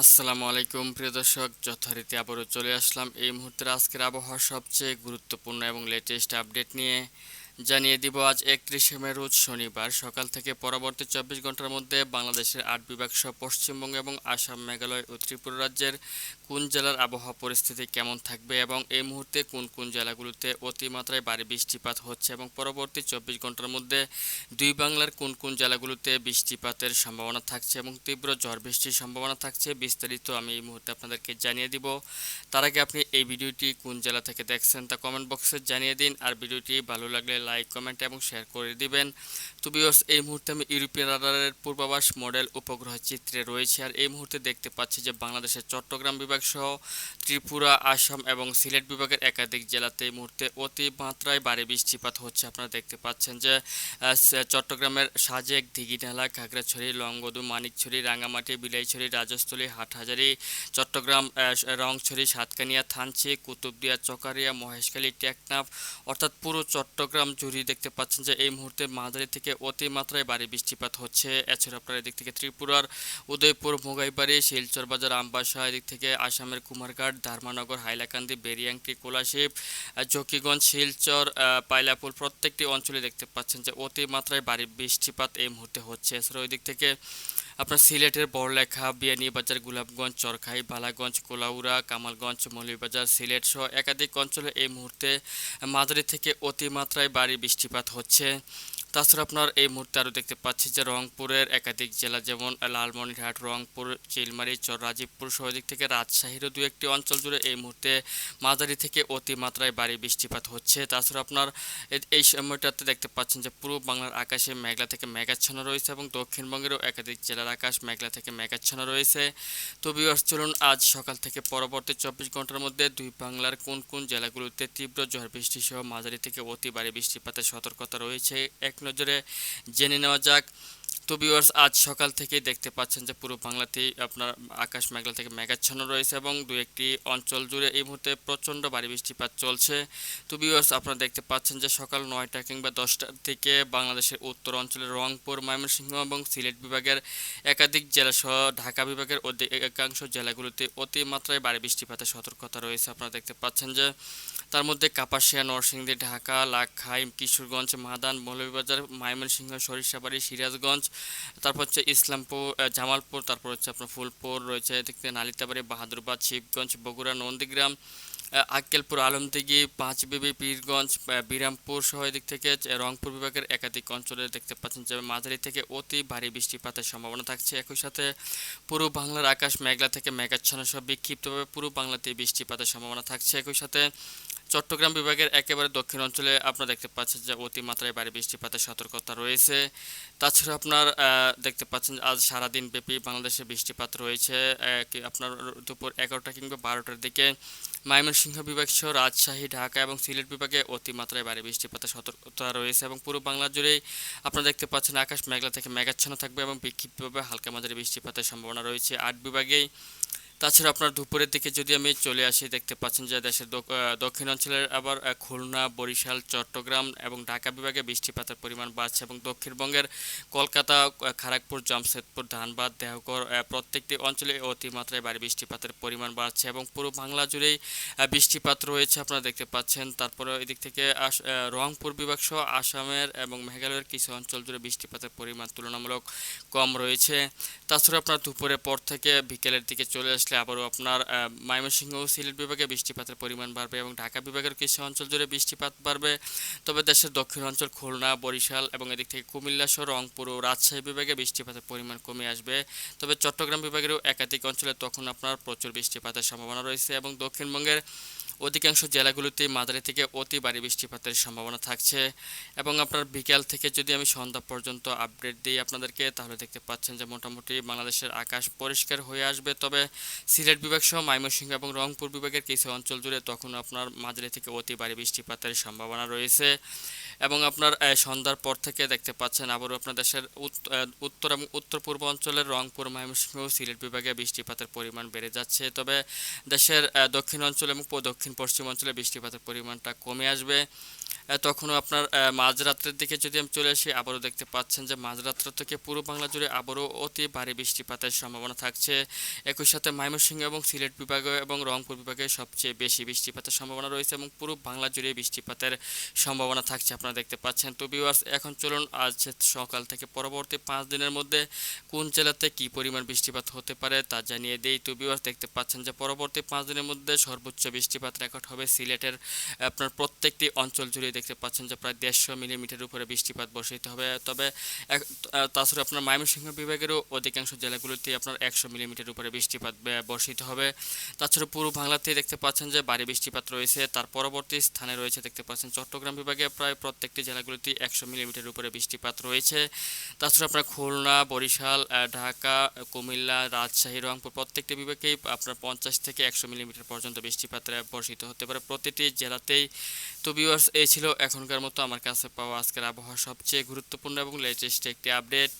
আসসালামু আলাইকুম, প্রিয় দর্শক। যথারীতি আবারও চলে আসলাম। এই মুহূর্তে আজকের আবহাওয়া সবচেয়ে গুরুত্বপূর্ণ এবং লেটেস্ট আপডেট নিয়ে। জানিয়ে দিব, আজ একত্রিশে মে, রোজ শনিবার। সকাল থেকে পরবর্তী চব্বিশ ঘণ্টার মধ্যে বাংলাদেশের আট বিভাগ সহ পশ্চিমবঙ্গ এবং আসাম, মেঘালয় ও ত্রিপুরা রাজ্যের কোন জেলার আবহাওয়া পরিস্থিতি কেমন থাকবে এবং এই মুহূর্তে কোন কোন জেলাগুলোতে অতিমাত্রায় ভারী বৃষ্টিপাত হচ্ছে এবং পরবর্তী চব্বিশ ঘণ্টার মধ্যে দুই বাংলার কোন কোন জেলাগুলোতে বৃষ্টিপাতের সম্ভাবনা থাকছে এবং তীব্র ঝড় বৃষ্টির সম্ভাবনা থাকছে বিস্তারিত আমি এই মুহূর্তে আপনাদেরকে জানিয়ে দিব। তার আগে আপনি এই ভিডিওটি কোন জেলা থেকে দেখছেন তা কমেন্ট বক্সে জানিয়ে দিন। আর ভিডিওটি ভালো লাগলে লাইক, কমেন্ট এবং শেয়ার করে দিবেন। তো এই মুহূর্তে আমি ইউরোপিয়ান রাডারের পূর্বাভাস মডেল উপগ্রহ চিত্রে রয়েছে আর এই মুহূর্তে দেখতে পাচ্ছি যে বাংলাদেশের চট্টগ্রাম বিভাগ সহ ত্রিপুরা, আসাম এবং সিলেট বিভাগের একাধিক জেলাতে এই মুহূর্তে অতি মাত্রায় বৃষ্টিপাত হচ্ছে। আপনারা দেখতে পাচ্ছেন যে চট্টগ্রামের সাজেক দিঘিনালা খাগড়াছড়ি, লংগদু, মানিকছড়ি রাঙামাটি বিলাইছড়ি, রাজস্থলী, হাটহাজারি, চট্টগ্রাম রংছড়ি, সাতকানিয়া, থানচি, কুতুবদিয়া, চকারিয়া, মহেশখালী, টেকনাফ অর্থাৎ পুরো চট্টগ্রাম জুড়ে দেখতে পাচ্ছেন যে এই মুহূর্তে মাঝারি থেকে অতিমাত্রায় বাড়ি বৃষ্টিপাত হচ্ছে। এছাড়া আপনারা এদিক থেকে ত্রিপুরার উদয়পুর, মোগাইবাড়ি, শিলচর বাজার, আমবাসা, এদিক থেকে আসামের কুমারঘাট, ধর্মানগর, হাইলাকান্দি, বেরিয়াংটি কোলাশিব জকিগঞ্জ, শিলচর পাইলাপুল প্রত্যেকটি অঞ্চলে দেখতে পাচ্ছেন যে অতিমাত্রায় বাড়ি বৃষ্টিপাত এই মুহূর্তে হচ্ছে। এছাড়া ওই দিক থেকে আপনার সিলেটের বড়লেখা, বিয়ানীবাজার, গোলাপগঞ্জ, চরখাই, বালাগঞ্জ, কোলাউড়া, কামালগঞ্জ, মৌলভীবাজার, সিলেট সহ একাধিক অঞ্চলে এই মুহূর্তে মাঝারি থেকে অতিমাত্রায় বাড়ি বৃষ্টিপাত হচ্ছে। তাছাড়া আপনার এই মুহূর্তে আরও দেখতে পাচ্ছি যে রংপুরের একাধিক জেলা যেমন লালমনিরহাট, রংপুর, চিলমারি চর রাজীবপুর সহ দিক থেকে রাজশাহীরও দু একটি অঞ্চল জুড়ে এই মুহূর্তে মাঝারি থেকে অতিমাত্রায় ভারী বৃষ্টিপাত হচ্ছে। তাছাড়া আপনার এই সময়টাতে দেখতে পাচ্ছেন যে পূর্ব বাংলার আকাশে মেঘলা থেকে মেঘাচ্ছন্ন রয়েছে এবং দক্ষিণবঙ্গেরও একাধিক জেলার আকাশ মেঘলা থেকে মেঘাচ্ছন্ন রয়েছে। তো বিয়ার্স চলুন আজ সকাল থেকে পরবর্তী চব্বিশ ঘণ্টার মধ্যে দুই বাংলার কোন কোন জেলাগুলোতে তীব্র ঝড় বৃষ্টি সহ মাঝারি থেকে অতি ভারী বৃষ্টিপাতের সতর্কতা রয়েছে, এক নজরে জেনে নেওয়া যাক। তো ভিউয়ার্স আজ সকাল থেকেই দেখতে পাচ্ছেন যে পুরো বাংলাতেই আপনার আকাশ মেঘলা থেকে মেঘাচ্ছন্ন রয়েছে এবং দু একটি অঞ্চল জুড়ে এই মুহূর্তে প্রচণ্ড ভারী বৃষ্টিপাত চলছে। তো ভিউয়ার্স আপনারা দেখতে পাচ্ছেন যে সকাল নয়টা কিংবা দশটার থেকে বাংলাদেশের উত্তর অঞ্চলের রংপুর, ময়মনসিংহ এবং সিলেট বিভাগের একাধিক জেলা সহ ঢাকা বিভাগের অধি- একাংশ জেলাগুলোতে অতিমাত্রায় ভারী বৃষ্টিপাতের সতর্কতা রয়েছে। আপনারা দেখতে পাচ্ছেন যে তার মধ্যে কাপাসিয়া, নরসিংদী, ঢাকা লাখাই কিশোরগঞ্জ, মাদান, মৌলভীবাজার, ময়মনসিংহ, সরিষাবাড়ি, সিরাজগঞ্জ তারপর হচ্ছে ইসলামপুর জামালপুর, তারপর হচ্ছে আপনার ফুলপুর রয়েছে থেকে নালিতাবাড়ি বাহাদুরবাদ, শিবগঞ্জ, বগুড়া, নন্দীগ্রাম আক্কেলপুর, আলমদিঘি, পাঁচবিবি, পীরগঞ্জ বিরামপুর সহ এদিক থেকে রংপুর বিভাগের একাধিক অঞ্চলে দেখতে পাচ্ছেন যে মাঝারি থেকে অতি ভারী বৃষ্টিপাতের সম্ভাবনা থাকছে। একই সাথে পুরো বাংলার আকাশ মেঘলা থেকে মেঘাচ্ছন্ন সহ বিক্ষিপ্তভাবে পুরো বাংলাতে বৃষ্টিপাতের সম্ভাবনা থাকছে। একই সাথে চট্টগ্রাম বিভাগের একেবারে দক্ষিণ অঞ্চলে আপনারা দেখতে পাচ্ছেন যে অতিমাত্রায় বাড়ি বৃষ্টিপাতের সতর্কতা রয়েছে। তাছাড়া আপনার দেখতে পাচ্ছেন আজ সারাদিন ব্যাপী বাংলাদেশে বৃষ্টিপাত রয়েছে। আপনার দুপুর এগারোটা কিংবা বারোটার দিকে ময়মনসিংহ বিভাগ সহ রাজশাহী, ঢাকা এবং সিলেট বিভাগে অতিমাত্রায় বাড়ি বৃষ্টিপাতের সতর্কতা রয়েছে এবং পুরো বাংলা জুড়েই আপনারা দেখতে পাচ্ছেন আকাশ মেঘলা থেকে মেঘাচ্ছন্ন থাকবে এবং বিক্ষিপ্তভাবে হালকা মাঝারি বৃষ্টিপাতের সম্ভাবনা রয়েছে। আট বিভাগেই তাছাড়া আপনার দুপুরের দিকে যদি আমি চলে আসি দেখতে পাচ্ছেন যে দেশের দক- আহ, দক্ষিণ অঞ্চলের আবার খুলনা বরিশাল চট্টগ্রাম এবং ঢাকা বিভাগে বৃষ্টিপাতের পরিমাণ বাড়ছে এবং দক্ষিণবঙ্গের কলকাতা খড়গপুর জামশেদপুর ধানবাদ দেহগড় প্রত্যেকটি অঞ্চলে অতিমাত্রায় ভারী বৃষ্টিপাতের পরিমাণ বাড়ছে এবং পুরো বাংলা জুড়েই বৃষ্টিপাত রয়েছে আপনারা দেখতে পাচ্ছেন। তারপরে এদিক থেকে রংপুর বিভাগ সহ আসামের এবং মেঘালয়ের কিছু অঞ্চল জুড়ে বৃষ্টিপাতের পরিমাণ তুলনামূলক কম রয়েছে। তাছাড়া আপনার দুপুরের পর থেকে বিকেলের দিকে চলে আসলে আবারও আপনার ময়মনসিংহ ও সিলেট বিভাগে বৃষ্টিপাতের পরিমাণ বাড়বে এবং ঢাকা বিভাগের কিছু অঞ্চল জুড়ে বৃষ্টিপাত বাড়বে। তবে দেশের দক্ষিণ অঞ্চল খুলনা, বরিশাল এবং এদিক থেকে কুমিল্লা সহ রংপুর ও রাজশাহী বিভাগে বৃষ্টিপাতের পরিমাণ কমে আসবে। তবে চট্টগ্রাম বিভাগেরও একাধিক অঞ্চলে তখন আপনার প্রচুর বৃষ্টিপাতের সম্ভাবনা রয়েছে এবং দক্ষিণবঙ্গের অধিকাংশ জেলাগুলোতে মাঝারি থেকে অতি ভারী বৃষ্টিপাতের সম্ভাবনা থাকছে। এবং আপনার বিকেল থেকে যদি আমি সন্ধ্যা পর্যন্ত আপডেট দিই আপনাদেরকে, তাহলে দেখতে পাচ্ছেন যে মোটামুটি বাংলাদেশের আকাশ পরিষ্কার হয়ে আসবে। তবে সিলেট বিভাগ সহ ময়মনসিংহ এবং রংপুর বিভাগের কিছু অঞ্চল জুড়ে তখন আপনার মাঝারি থেকে অতি ভারী বৃষ্টিপাতের সম্ভাবনা রয়েছে। এবং আপনার সন্ধ্যার পর থেকে দেখতে পাচ্ছেন আবারও আপনার দেশের উত- উত্তর এবং উত্তর পূর্ব অঞ্চলের রংপুর, ময়মনসিংহ সিলেট বিভাগে বৃষ্টিপাতের পরিমাণ বেড়ে যাচ্ছে। তবে দেশের দক্ষিণ অঞ্চল এবং দক্ষিণ পশ্চিম অঞ্চলে বৃষ্টিপাতের পরিমাণটা কমে আসবে। তখনও আপনার মাঝরাত্রের দিকে যদি আমি চলে আসি, আবারও দেখতে পাচ্ছেন যে মাঝরাত্র থেকে পুরো বাংলা জুড়ে আবারও অতি ভারী বৃষ্টিপাতের সম্ভাবনা থাকছে। একই সাথে ময়মনসিংহ এবং সিলেট বিভাগে এবং রংপুর বিভাগে সবচেয়ে বেশি বৃষ্টিপাতের সম্ভাবনা রয়েছে এবং পুরো বাংলা জুড়ে বৃষ্টিপাতের সম্ভাবনা থাকছে, আপনারা দেখতে পাচ্ছেন। তো ভিউয়ার্স এখন চলুন আজ সকাল থেকে পরবর্তী পাঁচ দিনের মধ্যে কোন জেলাতে কি পরিমাণ বৃষ্টিপাত হতে পারে তা জানিয়ে দেই। তো ভিউয়ার্স দেখতে পাচ্ছেন যে পরবর্তী পাঁচ দিনের মধ্যে সর্বোচ্চ বৃষ্টিপাত রেকর্ড হবে সিলেটের, আপনার প্রত্যেকটি অঞ্চল জুড়ে দেখতে পাচ্ছেন যে প্রায় দেড়শো মিলিমিটার উপরে বৃষ্টিপাত বর্ষিত হবে। তবে তাছাড়া আপনার ময়মনসিংহ বিভাগেরও অধিকাংশ জেলাগুলোতে আপনার একশো মিলিমিটার উপরে বৃষ্টিপাত বর্ষিত হবে। তাছাড়া পুরো বাংলাতেই দেখতে পাচ্ছেন যে ভারী বৃষ্টিপাত রয়েছে। তার পরবর্তী স্থানে রয়েছে দেখতে পাচ্ছেন চট্টগ্রাম বিভাগে প্রায় প্রত্যেকটি জেলাগুলোতে একশো মিলিমিটার উপরে বৃষ্টিপাত রয়েছে। তাছাড়া আপনার খুলনা, বরিশাল ঢাকা, কুমিল্লা, রাজশাহী, রংপুর প্রত্যেকটি বিভাগেই আপনার পঞ্চাশ থেকে একশো মিলিমিটার পর্যন্ত বৃষ্টিপাত বর্ষিত হতে পারে। প্রতিটি জেলাতেই তো ভিউয়ার্স এই ছিল এখনকার মতো আমার কাছে পাওয়া আজকের আবহাওয়া সবচেয়ে গুরুত্বপূর্ণ এবং লেটেস্ট একটি আপডেট